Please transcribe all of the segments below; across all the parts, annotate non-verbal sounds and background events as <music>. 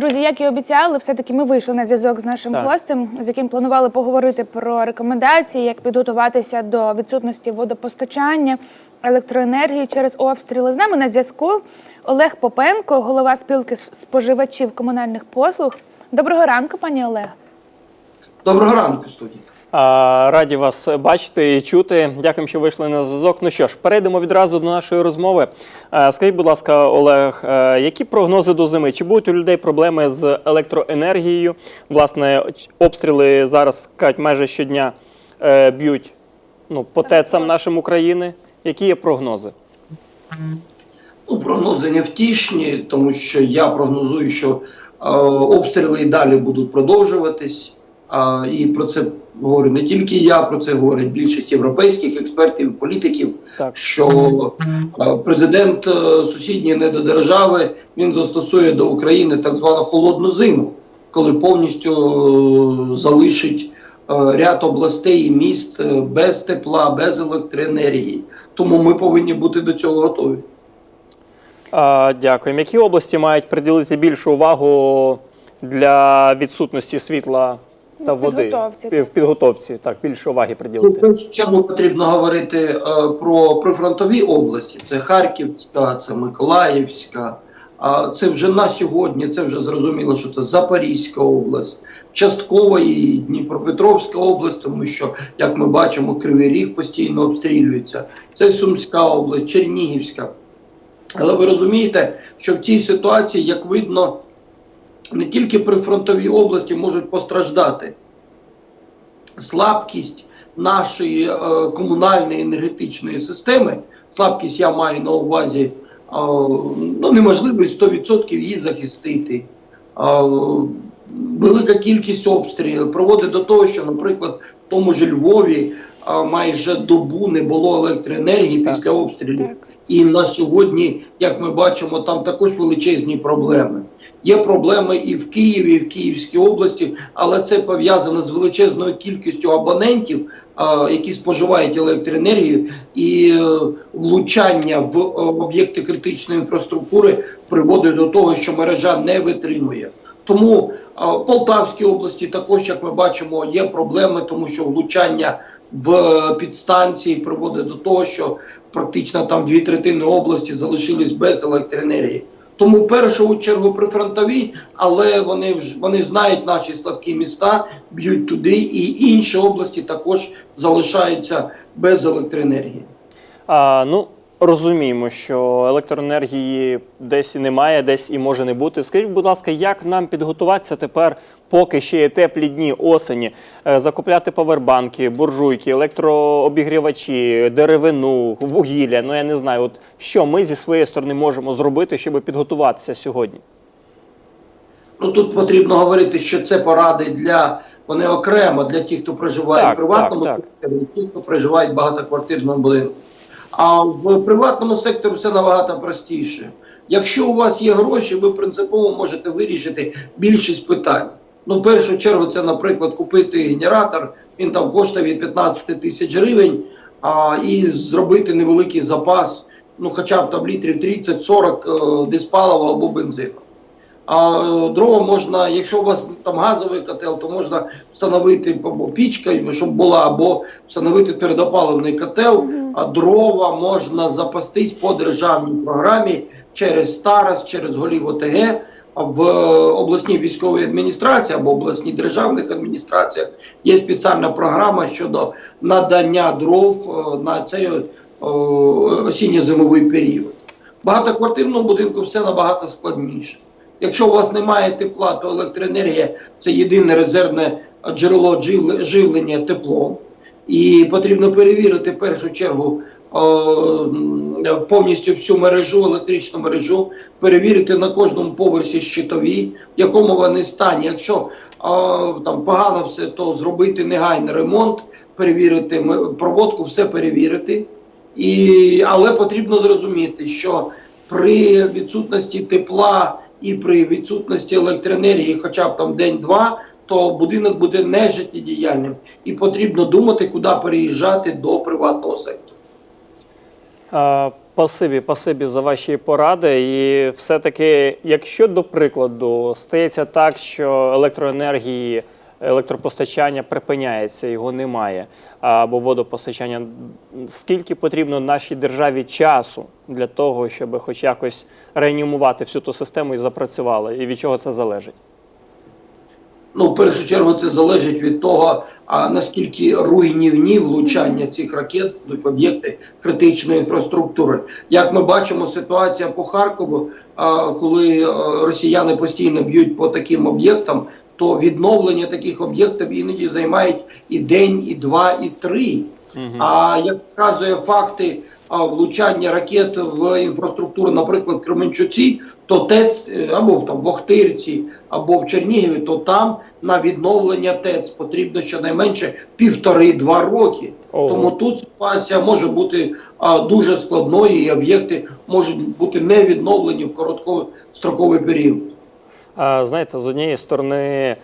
Друзі, як і обіцяли, все-таки ми вийшли на зв'язок з нашим Так. гостем, з яким планували поговорити про рекомендації, як підготуватися до відсутності водопостачання, електроенергії через обстріли. З нами на зв'язку Олег Попенко, голова спілки споживачів комунальних послуг. Доброго ранку, пані Олег. Доброго ранку, студія. Раді вас бачити і чути. Дякуємо, що вийшли на зв'язок. Ну що ж, перейдемо відразу до нашої розмови. Скажіть, будь ласка, Олег, які прогнози до зими? Чи будуть у людей проблеми з електроенергією? Власне, обстріли зараз кажуть, майже щодня е, б'ють ну, по ТЕЦам нашим України. Які є прогнози? Ну, прогнози невтішні, тому що я прогнозую, що е, обстріли і далі будуть продовжуватись. А, і про це говорю не тільки я, про це говорять більшість європейських експертів, політиків. Так. Що президент е, сусідньої недодержави він застосує до України так звану холодну зиму, коли повністю е, залишить е, ряд областей і міст без тепла, без електроенергії. Тому ми повинні бути до цього готові. А, Дякуємо. Які області мають приділити більшу увагу для відсутності світла та В води? підготовці, В підготовці, так, більше уваги Ну, в приділити. першу чергу потрібно говорити е, про прифронтові області. Це Харківська, це Миколаївська. А це вже на сьогодні, це вже зрозуміло, що це Запорізька область, частково і Дніпропетровська область, тому що, як ми бачимо, Кривий Ріг постійно обстрілюється. Це Сумська область, Чернігівська. Але ви розумієте, що в цій ситуації, як видно, не тільки прифронтові області можуть постраждати слабкість нашої е, комунальної енергетичної системи, слабкість я маю на увазі е, ну, неможливість 100% її захистити. Е, велика кількість обстрілів приводить до того, що, наприклад, в тому ж Львові е, майже добу не було електроенергії Так. після обстрілів. Так. І на сьогодні, як ми бачимо, там також величезні проблеми. Є проблеми і в Києві, і в Київській області, але це пов'язано з величезною кількістю абонентів, які споживають електроенергію, і е, влучання в е, об'єкти критичної інфраструктури приводить до того, що мережа не витримує. Тому е, в Полтавській області також, як ми бачимо, є проблеми, тому що влучання в е, підстанції приводить до того, що практично там дві третини області залишились без електроенергії. Тому в першу чергу прифронтові, але вони вони знають наші слабкі міста, б'ють туди, і інші області також залишаються без електроенергії. А, ну, розуміємо, що електроенергії десь і немає, десь і може не бути. Скажіть, будь ласка, як нам підготуватися тепер, поки ще є теплі дні осені, е, закупляти павербанки, буржуйки, електрообігрівачі, деревину, вугілля? Ну я не знаю, от що ми зі своєї сторони можемо зробити, щоб підготуватися сьогодні? Ну тут потрібно говорити, що це поради для вони окремо для тих, хто проживає Так, в приватному так, так. і тих, хто проживає в багатоквартирному будинку. А в приватному секторі все набагато простіше. Якщо у вас є гроші, ви принципово можете вирішити більшість питань. Ну, в першу чергу, це, наприклад, купити генератор, він там коштує від 15 тисяч гривень, а, і зробити невеликий запас, ну хоча б там літрів 30-40 е, диспалива або бензину. А дрова можна, якщо у вас там газовий котел, то можна встановити або пічка, щоб була, або встановити твердопаливний котел. А дрова можна запастись по державній програмі через Старос, через голів ОТГ в е, обласній військовій адміністрації або обласній державних адміністраціях. Є спеціальна програма щодо надання дров е, на цей е, осінньо-зимовий період. Багатоквартирному будинку все набагато складніше. Якщо у вас немає тепла, то електроенергія це єдине резервне джерело живлення теплом. І потрібно перевірити в першу чергу повністю всю мережу, електричну мережу, перевірити на кожному поверсі щитові, в якому вони стані. Якщо там погано все, то зробити негайний ремонт, перевірити проводку, все перевірити. І, але потрібно зрозуміти, що при відсутності тепла і при відсутності електроенергії, хоча б там день-два, то будинок буде нежиттєдіяльним. І потрібно думати, куди переїжджати до приватного сектору. Е, Спасибі, спасибі за ваші поради. І все-таки, якщо до прикладу стається так, що електроенергії, електропостачання припиняється, його немає, або водопостачання, скільки потрібно нашій державі часу для того, щоб хоч якось реанімувати всю ту систему і запрацювала? І від чого це залежить? Ну, в першу чергу, це залежить від того, а наскільки руйнівні влучання цих ракет будуть в об'єкти критичної інфраструктури. Як ми бачимо, ситуація по Харкову, а, коли е, росіяни постійно б'ють по таким об'єктам, то відновлення таких об'єктів іноді займають і день, і два, і три. А як показує факти влучання ракет в інфраструктуру, наприклад, в Кременчуці, то ТЕЦ е, або там в Охтирці, або в Чернігові, то там на відновлення ТЕЦ потрібно щонайменше півтори-два роки. Ого. Тому тут ситуація може бути а, дуже складною, і об'єкти можуть бути не відновлені в короткостроковий період. А, знаєте, з однієї сторони,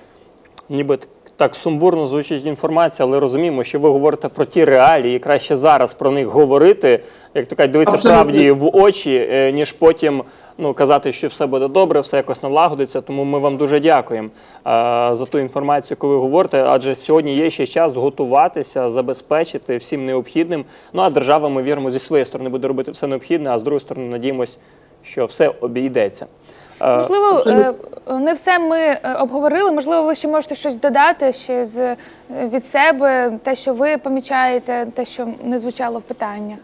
ніби так сумбурно звучить інформація, але розуміємо, що ви говорите про ті реалії, і краще зараз про них говорити, як то кажуть, дивитися Абсолютно. правді в очі, е, ніж потім ну, казати, що все буде добре, все якось налагодиться. Тому ми вам дуже дякуємо а, за ту інформацію, яку ви говорите. Адже сьогодні є ще час готуватися, забезпечити всім необхідним. Ну а держава, ми віримо, зі своєї сторони буде робити все необхідне, а з другої сторони, надіємось, що все обійдеться. Е, Можливо, абсолютно. е, не все ми е, обговорили. Можливо, ви ще можете щось додати ще з від себе, те, що ви помічаєте, те, що не звучало в питаннях.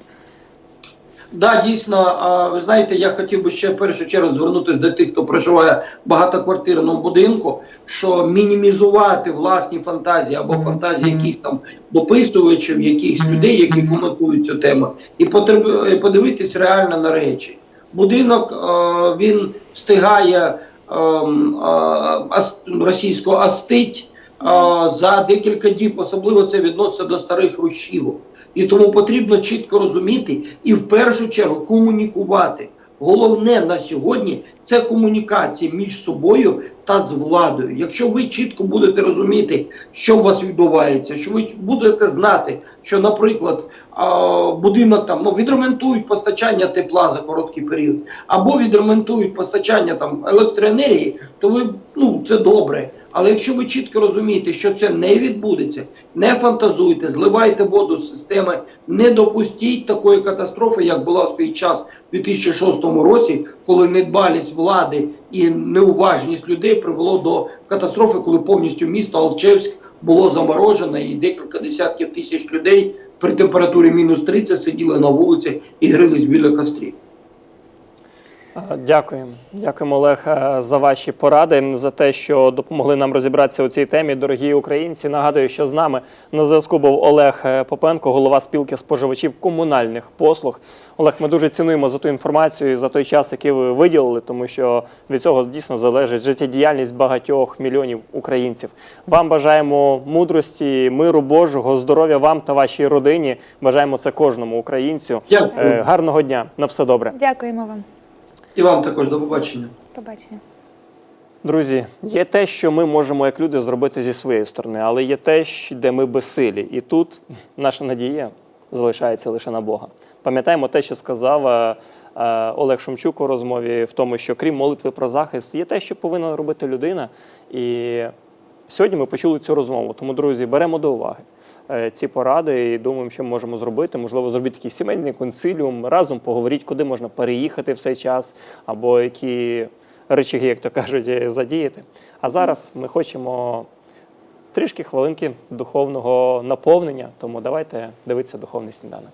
Да, дійсно, а, ви знаєте, я хотів би ще в першу чергу звернутися до тих, хто проживає в багатоквартирному будинку, що мінімізувати власні фантазії або фантазії якихось там дописувачів, якихось людей, які коментують цю тему, і подивитись реально на речі. Будинок е, він встигає ем, е, російського астить е, за декілька діб, особливо це відноситься до старих рушівок. І тому потрібно чітко розуміти і в першу чергу комунікувати. Головне на сьогодні це комунікація між собою та з владою. Якщо ви чітко будете розуміти, що у вас відбувається, що ви будете знати, що, наприклад, будинок там ну відремонтують постачання тепла за короткий період, або відремонтують постачання там електроенергії, то ви ну це добре. Але якщо ви чітко розумієте, що це не відбудеться, не фантазуйте, зливайте воду з системи, не допустіть такої катастрофи, як була в свій час 2006 році, коли недбалість влади і неуважність людей привело до катастрофи, коли повністю місто Алчевськ було заморожено, і декілька десятків тисяч людей при температурі мінус 30 сиділи на вулиці і грились біля кострів. Дякуємо. Дякуємо, Олег, е, за ваші поради, за те, що допомогли нам розібратися у цій темі. Дорогі українці. Нагадую, що з нами на зв'язку був Олег е, Попенко, голова спілки споживачів комунальних послуг. Олег, ми дуже цінуємо за ту інформацію і за той час, який ви виділили, тому що від цього дійсно залежить життєдіяльність багатьох мільйонів українців. Вам бажаємо мудрості, миру Божого, здоров'я вам та вашій родині. Бажаємо це кожному українцю. Дякую. Е, Гарного дня, на все добре. Дякуємо вам. І вам також до побачення. Побачення. Друзі, є те, що ми можемо як люди зробити зі своєї сторони, але є те, де ми безсилі. І тут <laughs> наша надія залишається лише на Бога. Пам'ятаємо те, що сказав е, е, Олег Шумчук у розмові, в тому, що крім молитви про захист, є те, що повинна робити людина. І сьогодні ми почули цю розмову. Тому, друзі, беремо до уваги е, ці поради і думаємо, що можемо зробити. Можливо, зробити такий сімейний консиліум, разом поговоріть, куди можна переїхати в цей час, або які речаги, як то кажуть, е, задіяти. А зараз ми хочемо трішки хвилинки духовного наповнення, тому давайте дивитися духовний сніданок.